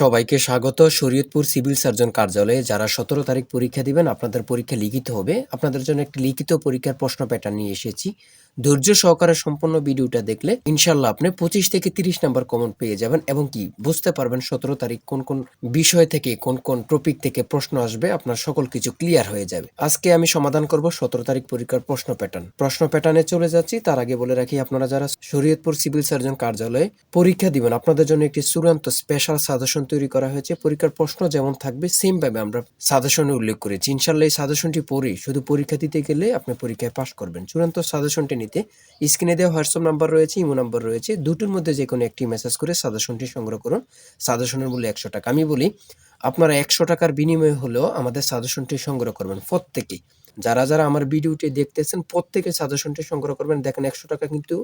সবাইকে স্বাগত। Shariatpur civil surgeon কার্যালয়ে যারা সতেরো তারিখ পরীক্ষা দিবেন, আপনাদের পরীক্ষা লিখিত হবে। আপনাদের জন্য একটি লিখিত পরীক্ষার প্রশ্ন প্যাটার্ন নিয়ে এসেছি। ধৈর্য সহকারে সম্পূর্ণ ভিডিওটা দেখলে ইনশাল্লাহ আপনি পঁচিশ থেকে তিরিশ নাম্বার কমন পেয়ে যাবেন এবং কি বুঝতে পারবেন সতেরো তারিখ কোন কোন বিষয় থেকে, কোন কোন টপিক থেকে প্রশ্ন আসবে, আপনার সকল কিছু ক্লিয়ার হয়ে যাবে। আজকে আমি সমাধান করব সতেরো তারিখ পরীক্ষার প্রশ্ন প্যাটার্ন প্রশ্ন প্যাটার্নে চলে যাচ্ছি, তার আগে বলে রাখি আপনারা যারা শরীয়তপুর সিভিল সার্জন কার্যালয়ে পরীক্ষা দিবেন, আপনাদের জন্য একটি চূড়ান্ত স্পেশাল সাজেশন তৈরি করা হয়েছে। পরীক্ষার প্রশ্ন যেমন থাকবে সেম ভাবে আমরা সাজেশনে উল্লেখ করেছি। ইনশাল্লাহ এই সাজেশনটি পড়ে শুধু পরীক্ষা দিতে গেলে আপনি পরীক্ষায় পাশ করবেন। চূড়ান্ত সাজেশনটি নিতে স্ক্রিনে দেওয়া হোয়াটসঅ্যাপ নাম্বার রয়েছে, ইমো নাম্বার রয়েছে। দুটোর মধ্যে যে কোনো একটি মেসেজ করে সাজেশনটি সংগ্রহ করুন। সাজেশনের মূল্য একশো টাকা। আমি বলি, আপনারা একশো টাকার বিনিময়ে হলেও আমাদের সাজেশনটি সংগ্রহ করবেন প্রত্যেকেই। যারা যারা আমার ভিডিওটি দেখতেছেন প্রত্যেকে সাজেশনটি সংগ্রহ করবেন। দেখেন, একশো টাকা কিন্তু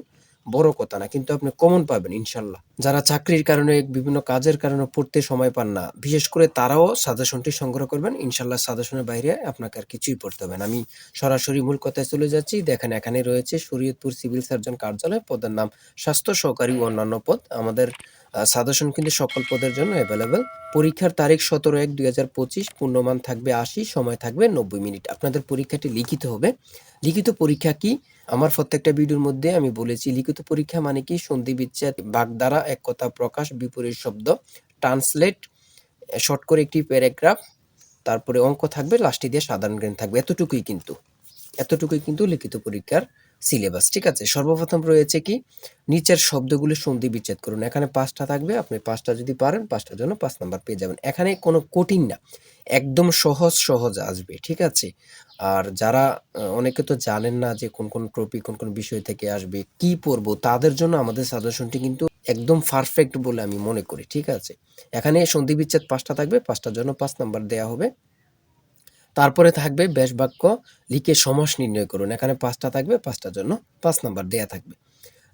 বড় কথা না, কিন্তু আপনি কমন পাবেন, ইনশাল্লাহ। যারা চাকরির কারণে, বিভিন্ন কাজের কারণে পড়তে সময় পান না, বিশেষ করে তারাও সাজেশনটি সংগ্রহ করবেন, ইনশাল্লাহ সাজেশনের বাইরে আপনাকে আর কিছুই পড়তে হবে না। আমি সরাসরি মূল কথায় চলে যাচ্ছি। দেখেন, এখানে রয়েছে শরীয়তপুর সিভিল সার্জন কার্যালয়, পদের নাম স্বাস্থ্য সহকারী অন্যান্য পদ। আমাদের সাজেশন কিন্তু সকল পদের জন্য অ্যাভেলেবেল পরীক্ষার তারিখ সতেরো এক দুই হাজার পঁচিশ, পূর্ণমান থাকবে আশি, সময় থাকবে নব্বই মিনিট। আপনাদের পরীক্ষাটি লিখিত হবে। লিখিত পরীক্ষা কি? আমার প্রত্যেকটা ভিডিওর মধ্যে আমি বলেছি, লিখিত পরীক্ষা মানে কি? সন্ধি বিচ্ছেদ বাগদারা এক কথা প্রকাশ, বিপরীত শব্দ, ট্রান্সলেট, শর্ট করে একটি প্যারাগ্রাফ, তারপরে অঙ্ক থাকবে, লাস্টে দিয়ে সাধারণ জ্ঞান থাকবে। এতটুকুই কিন্তু এতটুকুই কিন্তু লিখিত পরীক্ষার সিলেবাস, ঠিক আছে? সর্বপ্রথম রয়েছে কি? নিচের শব্দগুলি সন্ধি বিচ্ছেদ করুন। এখানে পাঁচটা থাকবে, আপনি পাঁচটা যদি পারেন, পাঁচটার জন্য পাঁচ নাম্বার পেয়ে যাবেন। এখানে কোনো কঠিন না, একদম সহজ সহজ আসবে, ঠিক আছে? আর যারা অনেকে তো জানেন না যে কোন কোন টপিক, কোন কোন বিষয় থেকে আসবে, কি পড়ব, তাদের জন্য আমাদের সাজেশনটি কিন্তু একদম পারফেক্ট বলে আমি মনে করি, ঠিক আছে? এখানে সন্ধি বিচ্ছেদ পাঁচটা থাকবে, পাঁচটার জন্য পাঁচ নাম্বার দেওয়া হবে। তারপরে থাকবে বেশ বাক্য লিখে সমাস নির্ণয় করুন। এখানে পাঁচটা থাকবে, পাঁচটার জন্য পাঁচ নাম্বার দেয়া থাকবে।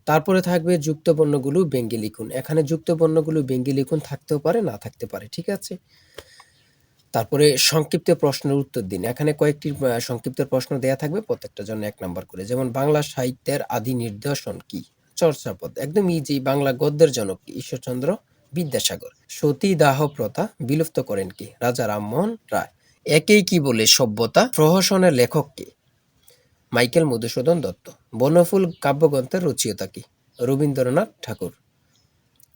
তারপরে থাকবে যুক্ত বর্ণগুলো ব্যঙ্গে লিখুন। এখানে যুক্ত বর্ণগুলো ব্যঙ্গে লিখুন, থাকতেও পারে, না থাকতে পারে, ঠিক আছে? তারপরে সংক্ষিপ্ত প্রশ্নের উত্তর দিন। এখানে কয়েকটি সংক্ষিপ্ত প্রশ্ন দেয়া থাকবে, প্রত্যেকটার জন্য এক নাম্বার করে। যেমন, বাংলা সাহিত্যের আদি নির্দেশন কি? চর্চাপদ। একদম ইজি বাংলা গদ্যের জনক ঈশ্বরচন্দ্র বিদ্যাসাগর। সতী দাহ প্রথা বিলুপ্ত করেন কি? রাজা রামমোহন রায়। একেই কি বলে সভ্যতা? প্রহসনের লেখক কে? মাইকেল মধুসূদন দত্ত। বনফুল কাব্যগ্রন্থের রচয়িতা কি? রবীন্দ্রনাথ ঠাকুর।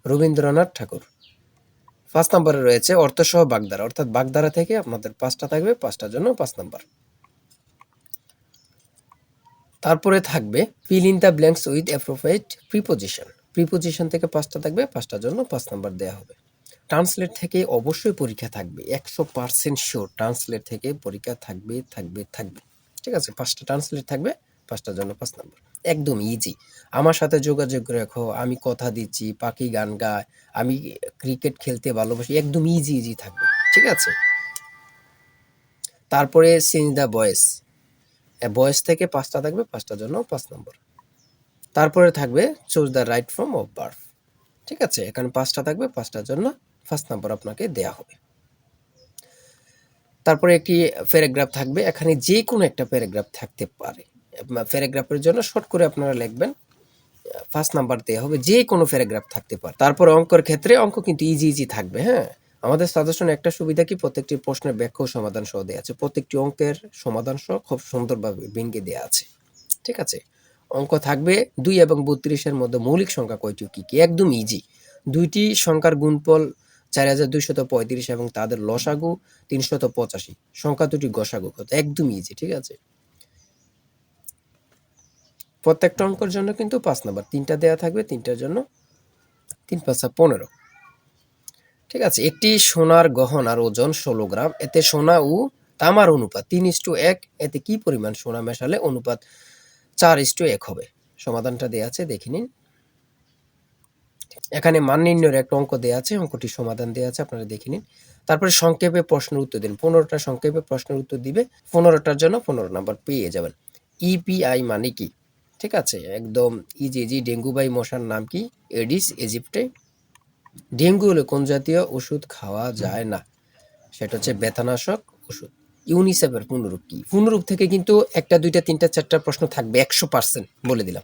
রবীন্দ্রনাথ ঠাকুর। পাঁচ নম্বরে রয়েছে অর্থসহ বাগধারা। অর্থাৎ বাগধারা থেকে আপনাদের পাঁচটা থাকবে, পাঁচটার জন্য পাঁচ নাম্বার। তারপরে থাকবে fill in the blanks with appropriate preposition. Preposition থেকে পাঁচটা থাকবে, পাঁচটার জন্য পাঁচ নাম্বার দেওয়া হবে। ট্রান্সলেট থেকে অবশ্যই পরীক্ষা থাকবে, একশো পার্সেন্ট শিওর ট্রান্সলেট থেকে পরীক্ষা থাকবে থাকবে থাকবে। ঠিক আছে? পাঁচটা ট্রান্সলেট থাকবে পাঁচটার জন্য পাঁচ নাম্বার একদম ইজি আমার সাথে যোগাযোগ রেখো, আমি কথা দিচ্ছি, পাখি গান গায়, আমি ক্রিকেট খেলতে ভালোবাসি, একদম ইজি ইজি থাকবে। ঠিক আছে? তারপরে চেঞ্জ দ্য বয়েস বয়েস থেকে পাঁচটা থাকবে, পাঁচটার জন্য পাঁচ নম্বর তারপরে থাকবে choose the right form of birth ঠিক আছে? এখানে পাঁচটা থাকবে, পাঁচটার জন্য ফার্স্ট নাম্বার আপনাকে দেয়া হবে। তারপরে একটি প্যারাগ্রাফ থাকবে, এখানে যে কোনো একটা প্যারাগ্রাফ থাকতে পারে। প্যারাগ্রাফের জন্য শর্ট করে আপনারা লিখবেন, ফার্স্ট নাম্বার দেওয়া হবে যে কোনো প্যারাগ্রাফ থাকতে পারে। তারপর অঙ্কের ক্ষেত্রে অঙ্ক কিন্তু ইজি ইজি থাকবে হ্যাঁ? আমাদের সাজেশনে একটা সুবিধা কি, প্রত্যেকটি প্রশ্নের ব্যাখ্যা ও সমাধান সহ দেওয়া আছে। প্রত্যেকটি অঙ্কের সমাধান সহ খুব সুন্দরভাবে ভেঙে দেওয়া আছে। ঠিক আছে? অঙ্ক থাকবে দুই এবং বত্রিশের মধ্যে মৌলিক সংখ্যা কয়টি কি কি? একদম ইজি দুইটি সংখ্যার গুণফল চার হাজার দুইশত পঁয়ত্রিশ এবং তাদের লসাগু তিনশত পঁচাশি। সংখ্যা দুটি গসাগু, কত? একদম ইজি ঠিক আছে? প্রত্যেকটা অঙ্কের জন্য কিন্তু পাঁচ নাম্বার, তিনটা দেয়া থাকবে, তিনটার জন্য তিন পাঁচা পনেরো। ঠিক আছে, একটি সোনার গহনার ওজন ষোলো গ্রাম, এতে সোনা ও তামার অনুপাত তিন ইস্টু এক, এতে কি পরিমাণ সোনা মেশালে অনুপাত চার ইস্টু এক হবে? সমাধানটা দেয়া আছে, দেখে নিন। এখানে মান নির্ণয়ের একটা অঙ্ক দেওয়া আছে অঙ্কটি সমাধান দেওয়া আছে, আপনারা দেখে নিন। তারপরে সংক্ষেপে প্রশ্নের উত্তর দিন। পনেরোটা সংক্ষেপে প্রশ্নের উত্তর দিবে, পনেরোটার জন্য পনেরো নাম্বার পেয়ে যাবেন। ইপিআই মানে কি? ঠিক আছে, একদম ইজি ইজি ডেঙ্গু বাই মশার নাম কি? এডিস ইজিপ্টে ডেঙ্গু হলে কোন জাতীয় ওষুধ খাওয়া যায় না? সেটা হচ্ছে ব্যথানাশক ওষুধ। ইউনিসেফের পুনরূপ কি? পুনরূপ থেকে কিন্তু একটা, দুইটা, তিনটা, চারটা প্রশ্ন থাকবে, একশো পার্সেন্ট বলে দিলাম।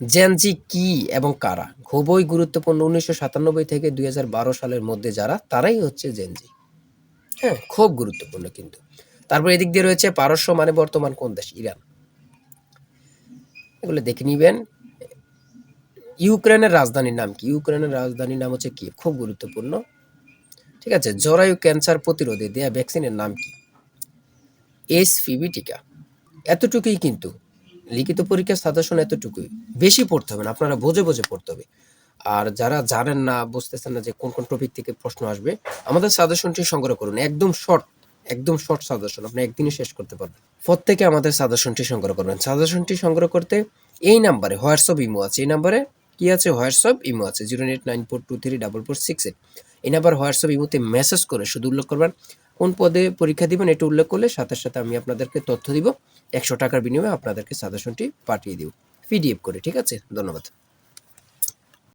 জেনজি কি এবং কারা? খুবই গুরুত্বপূর্ণ উনিশশো সাতানব্বই থেকে দুই হাজার বারো সালের মধ্যে যারা, তারাই হচ্ছে জেনজি হ্যাঁ খুব গুরুত্বপূর্ণ কিন্তু। তারপর এদিক দিয়ে রয়েছে পারস্য মানে বর্তমান কোন দেশ? ইরান। এগুলো দেখে নিবেন। ইউক্রেনের রাজধানীর নাম কি? ইউক্রেনের রাজধানীর নাম হচ্ছে কি খুব গুরুত্বপূর্ণ। ঠিক আছে, জরায়ু ক্যান্সার প্রতিরোধে দেয়া ভ্যাকসিনের নাম কি? এসপিবি টিকা। এতটুকুই কিন্তু। লিখিত পরীক্ষার সাজেশন এতটুকুই। বেশি পড়তে হবে না, আপনারা বোঝে বোঝে পড়তে হবে। আর যারা জানেন না, বুঝতেছেন না যে কোন কোন টপিক থেকে প্রশ্ন আসবে, আমাদের সাজেশনটি সংগ্রহ করুন। একদম শর্ট একদম শর্ট সাজেশন আপনি একদিনে শেষ করতে পারবেন। প্রত্যেকে আমাদের সাজেশনটি সংগ্রহ করবেন। সাজেশনটি সংগ্রহ করতে এই নাম্বারে হোয়াটসঅ্যাপ ইমো আছে। এই নাম্বারে কি আছে? হোয়াটসঅ্যাপ ইমো আছে zero eight nine four two three double four six eight এই নাম্বার হোয়াটসঅ্যাপ ইমুতে মেসেজ করে শুধু উল্লেখ করবেন। কোন পদে পরীক্ষা দিবেন এটা উল্লেখ করলে সাথে সাথে আমি আপনাদেরকে তথ্য দিব। একশো টাকার বিনিময়ে আপনাদেরকে সাজেশনটি পাঠিয়ে দিব। পিডিএফ করে, ঠিক আছে? ধন্যবাদ।